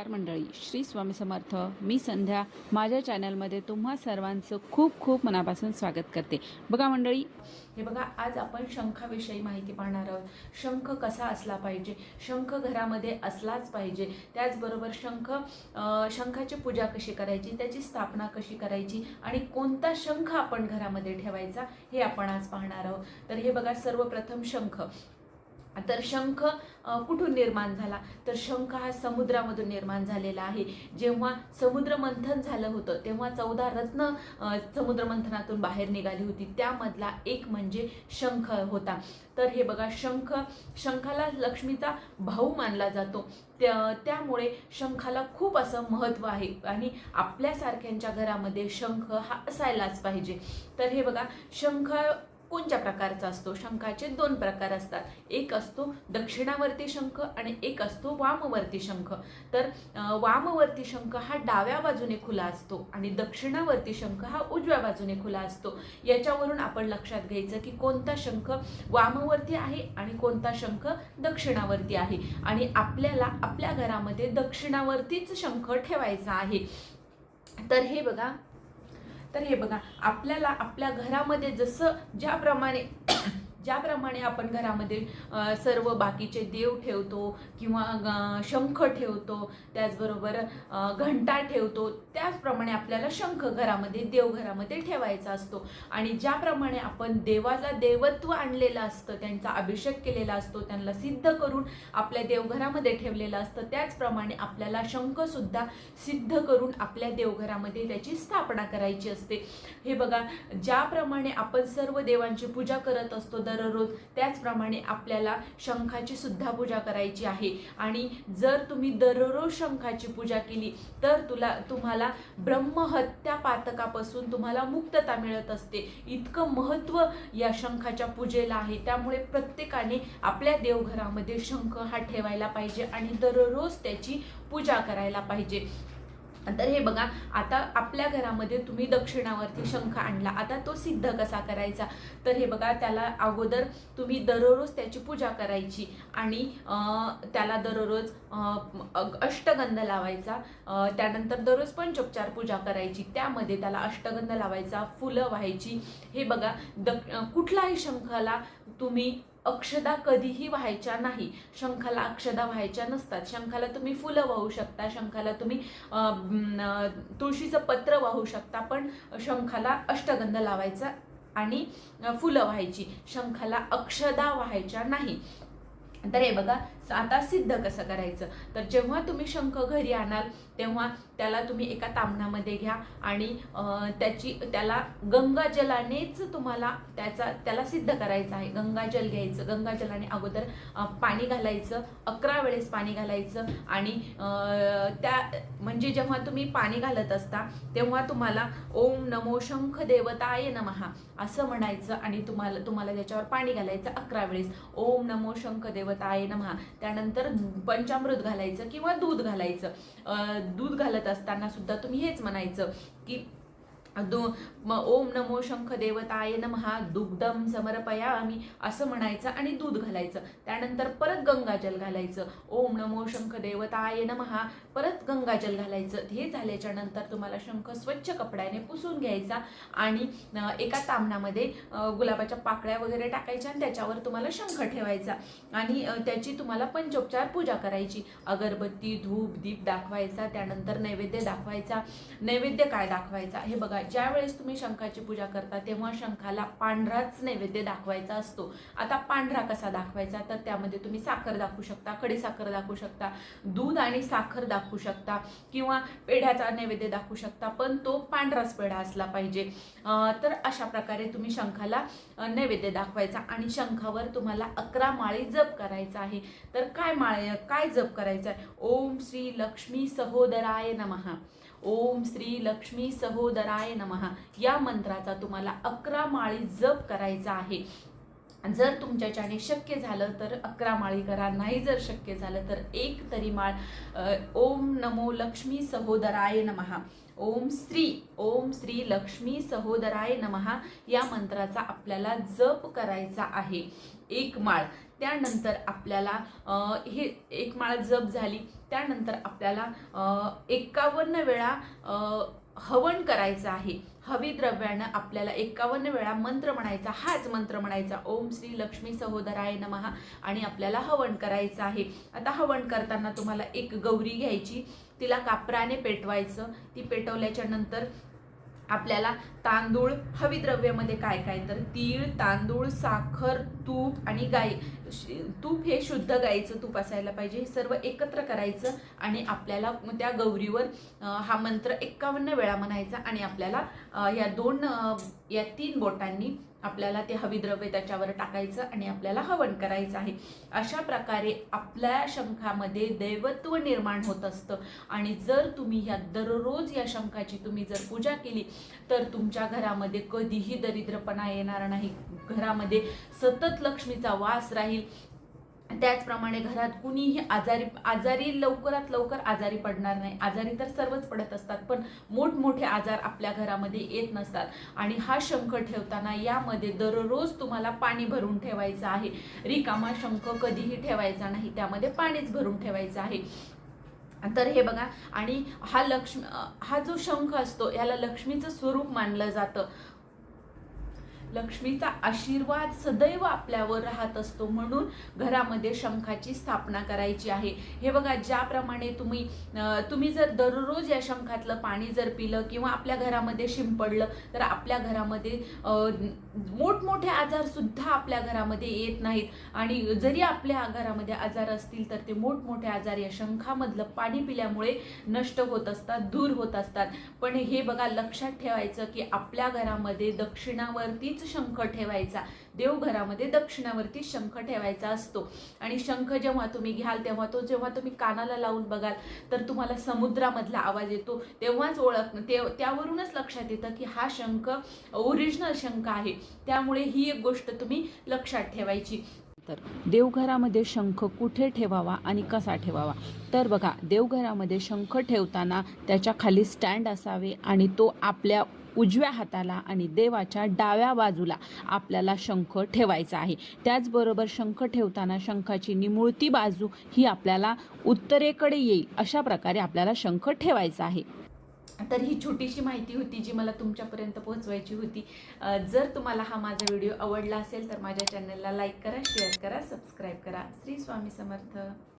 नमस्कार मंडळी. श्री स्वामी समर्थ. मी संध्या. माझ्या चॅनलमध्ये तुम्हा सर्वांचं खूप खूप मनापासून स्वागत करते. बघा मंडळी हे बघा आज आपण शंखाविषयी माहिती पाहणार आहोत. शंख कसा असला पाहिजे? शंख घरामध्ये असलाच पाहिजे. त्याचबरोबर शंख शंखाची पूजा कशी करायची? त्याची स्थापना कशी करायची? आणि कोणता शंख आपण घरामध्ये ठेवायचा? हे आपण आज पाहणार आहोत. तर हे बघा सर्वप्रथम शंख. तर शंख कुठून निर्माण झाला? तर शंख हा समुद्रामधून निर्माण झालेला आहे. जेव्हा समुद्र मंथन झालं होतं तेव्हा चौदा रत्न समुद्र मंथनातून बाहेर निघाली होती. त्यामधला एक म्हणजे शंख होता. तर हे बघा शंख शंखाला लक्ष्मीचा भाऊ मानला जातो. त्या त्यामुळे शंखाला खूप असं महत्त्व आहे. आणि आपल्यासारख्यांच्या घरामध्ये शंख हा असायलाच पाहिजे. तर हे बघा शंख कोणत्या प्रकारचा असतो? शंखाचे दोन प्रकार असतात. एक असतो दक्षिणावर्ती शंख आणि एक असतो वामवर्ती शंख. तर वामवर्ती शंख हा डाव्या बाजूने खुला असतो आणि दक्षिणावर्ती शंख हा उजव्या बाजूने खुला असतो. याच्यावरून आपण लक्षात घ्यायचं की कोणता शंख वामवर्ती आहे आणि कोणता शंख दक्षिणावर्ती आहे. आणि आपल्याला आपल्या घरामध्ये दक्षिणावर्तीच शंख ठेवायचा आहे. तर हे बघा तर हे बघा आपल्याला आपल्या घरामध्ये जसं ज्याप्रमाणे ज्याप्रमाणे आपण घरामध्ये सर्व बाकीचे देव ठेवतो किंवा शंख ठेवतो त्याचबरोबर घंटा ठेवतो त्याचप्रमाणे आपल्याला शंख घरामध्ये देवघरामध्ये ठेवायचा असतो. आणि ज्याप्रमाणे आपण देवाला देवत्व आणलेलं असतं त्यांचा अभिषेक केलेला असतो त्यांना सिद्ध करून आपल्या देवघरामध्ये ठेवलेलं असतं त्याचप्रमाणे आपल्याला शंखसुद्धा सिद्ध करून आपल्या देवघरामध्ये त्याची स्थापना करायची असते. हे बघा ज्याप्रमाणे आपण सर्व देवांची पूजा करत असतो दररोज. त्याचप्रमाणे आपल्याला शंखाची सुद्धा पूजा करायची आहे. आणि जर तुम्ही दररोज शंखाची पूजा केली तर तुला तुम्हाला ब्रह्महत्या पातकापासून तुम्हाला मुक्तता मिळत असते. इतकं महत्त्व या शंखाच्या पूजेला आहे. त्यामुळे प्रत्येकाने आपल्या देवघरामध्ये शंख हा ठेवायला पाहिजे आणि दररोज त्याची पूजा करायला पाहिजे. तर हे बघा आता आपल्या घरामध्ये तुम्ही दक्षिणावरती शंख आणला आता तो सिद्ध कसा करायचा? तर हे बघा त्याला अगोदर तुम्ही दररोज त्याची पूजा करायची आणि त्याला दररोज अष्टगंध लावायचा. त्यानंतर दररोज पंचोपचार पूजा करायची. त्यामध्ये त्याला अष्टगंध लावायचा फुलं व्हायची. हे बघा द कुठलाही शंखाला तुम्ही अक्षदा कधीही व्हायच्या नाही. शंखाला अक्षदा व्हायच्या नसतात. शंखाला तुम्ही फुलं वाहू शकता शंखाला तुम्ही तुळशीचं पत्र वाहू शकता पण शंखाला अष्टगंध लावायचा आणि फुलं व्हायची. शंखाला अक्षदा व्हायच्या नाही. तर हे बघा आता सिद्ध कसं करायचं? तर जेव्हा तुम्ही शंख घरी आणाल तेव्हा त्याला तुम्ही एका तामणामध्ये घ्या आणि त्याची त्याला गंगाजलानेच तुम्हाला त्याचा त्याला सिद्ध करायचं आहे. गंगाजल घ्यायचं. गंगाजलाने अगोदर पाणी घालायचं. अकरा वेळेस पाणी घालायचं आणि त्या म्हणजे जेव्हा तुम्ही पाणी घालत असता तेव्हा तुम्हाला ओम नमो शंख देवताय नमहा असं म्हणायचं आणि तुम्हाला तुम्हाला त्याच्यावर पाणी घालायचं अकरा वेळेस. ओम नमो शंख देवताय नमहा. त्यानंतर पंचामृत घालायचं किंवा दूध घालायचं. दूध घालत असताना सुद्धा तुम्ही हेच म्हणायचं की दो ओम नमो शंख देवताय नमहा दुग्धम समर्पयामी असं म्हणायचं आणि दूध घालायचं. त्यानंतर परत गंगाजल घालायचं. ओम नमो शंख देवताय नमहा परत गंगाजल घालायचं. हे झाल्याच्यानंतर तुम्हाला शंख स्वच्छ कपड्याने पुसून घ्यायचा आणि एका तामणामध्ये गुलाबाच्या पाकळ्या वगैरे टाकायच्या आणि त्याच्यावर तुम्हाला शंख ठेवायचा. आणि त्याची तुम्हाला पंचोपचार पूजा करायची. अगरबत्ती धूप दीप दाखवायचा. त्यानंतर नैवेद्य दाखवायचा. नैवेद्य काय दाखवायचा? हे बघा ज्यावेळेस तुम्ही शंखाची पूजा करता तेव्हा शंखाला पांढराच नैवेद्य दाखवायचा असतो. आता पांढरा कसा दाखवायचा? तर त्यामध्ये तुम्ही साखर दाखवू शकता खडी साखर दाखवू शकता दूध आणि साखर दाखवू शकता किंवा पेढ्याचा नैवेद्य दाखवू शकता पण तो पांढराच पेढा असला पाहिजे. तर अशा प्रकारे तुम्ही शंखाला नैवेद्य दाखवायचा आणि शंखावर तुम्हाला अकरा माळी जप करायचा आहे. तर काय माळ काय जप करायचं आहे? ओम श्री लक्ष्मी सहोदराय नमहा ओम श्री लक्ष्मी सहोदराय नमहा या मंत्राचा तुम्हाला अकरा माळी जप करायचा आहे. जर तुमच्याच्याने शक्य झालं तर अकरा माळी करा नाही जर शक्य झालं तर एक तरी माळ ओम नमो लक्ष्मी सहोदराय नमहा ओम श्री ओम श्री लक्ष्मी सहोदराय नमहा या मंत्राचा आपल्याला जप करायचा आहे. एक माळ. त्यानंतर आपल्याला हे एक माळ जप झाली. त्यानंतर आपल्याला एकावन्न वेळा हवन करायचं आहे. हवी द्रव्यानं आपल्याला एकावन्न वेळा मंत्र म्हणायचा. हाच मंत्र म्हणायचा. ओम श्री लक्ष्मी सहोदराय नमहा आणि आपल्याला हवन करायचं आहे. आता हवन करताना तुम्हाला एक गौरी घ्यायची. तिला कापराने पेटवायचं. ती पेटवल्याच्या नंतर आपल्याला तांदूळ हवी द्रव्यामध्ये काय काय? तर तीळ तांदूळ साखर तूप आणि गाई. तूप हे शुद्ध गाईचं तूप असायला पाहिजे हे सर्व एकत्र करायचं आणि आपल्याला त्या गौरीवर हा मंत्र एक्कावन्न वेळा म्हणायचा आणि आपल्याला या दोन या तीन बोटांनी आपल्याला ते हविद्रव्य त्याच्यावर टाकायचं आणि आपल्याला हवन करायचं आहे. अशा प्रकारे आपल्या शंखामध्ये दैवत्व निर्माण होत असतं. आणि जर तुम्ही ह्या दररोज या शंखाची तुम्ही जर पूजा केली तर तुमच्या घरामध्ये कधीही दरिद्रपणा येणार नाही. घरामध्ये सतत लक्ष्मीचा वास राहील त्याचप्रमाणे घरात कुणीही आजारी आजारी लवकरात लवकर आजारी पडणार नाही. आजारी तर सर्वच पडत असतात पण मोठमोठे आजार आपल्या घरामध्ये येत नसतात. आणि हा शंख ठेवताना यामध्ये दररोज तुम्हाला पाणी भरून ठेवायचं आहे. रिकामा शंख कधीही ठेवायचा नाही त्यामध्ये पाणीच भरून ठेवायचं आहे. तर हे बघा आणि हा लक्ष्मी हा जो शंख असतो याला लक्ष्मीचं स्वरूप मानलं जातं. लक्ष्मीचा आशीर्वाद सदैव आपल्यावर राहत असतो म्हणून घरामध्ये शंखाची स्थापना करायची आहे. हे बघा ज्याप्रमाणे तुम्ही तुम्ही जर दररोज या शंखातलं पाणी जर पिलं किंवा आपल्या घरामध्ये शिंपडलं तर आपल्या घरामध्ये मोठमोठे आजार सुद्धा आपल्या घरामध्ये येत नाहीत. आणि जरी आपल्या घरामध्ये आजार असतील तर ते मोठमोठे आजार या शंखामधलं पाणी पिल्यामुळे नष्ट होत असतात दूर होत असतात. पण हे बघा लक्षात ठेवायचं की आपल्या घरामध्ये दक्षिणावरतीच शंख ठेवायचा. देवघरामध्ये दक्षिणावरती शंख ठेवायचा असतो. आणि शंख जेव्हा तुम्ही घ्याल तेव्हा तो जेव्हा तुम्ही कानाला लावून बघाल तर तुम्हाला समुद्रामधला आवाज येतो. तेव्हाच ओळख ते त्यावरूनच लक्षात येतं की हा शंख ओरिजिनल शंख आहे. त्यामुळे ही एक गोष्ट तुम्ही लक्षात ठेवायची. तर देवघरामध्ये शंख कुठे ठेवावा आणि कसा ठेवावा? तर बघा देवघरामध्ये शंख ठेवताना त्याच्याखाली स्टँड असावे आणि तो आपल्या उजव्या हाताला आणि देवाच्या डाव्या बाजूला आपल्याला शंख ठेवायचा आहे. त्याचबरोबर शंख ठेवताना शंखाची निमुळती बाजू ही आपल्याला उत्तरेकडे येईल. अशा प्रकारे आपल्याला शंख ठेवायचा आहे. तर ही छोटीशी माहिती होती जी मला तुमच्यापर्यंत पोहोचवायची होती. जर तुम्हाला हा माझा व्हिडिओ आवडला असेल तर माझ्या चॅनलला लाईक करा शेअर करा सबस्क्राईब करा. श्री स्वामी समर्थ.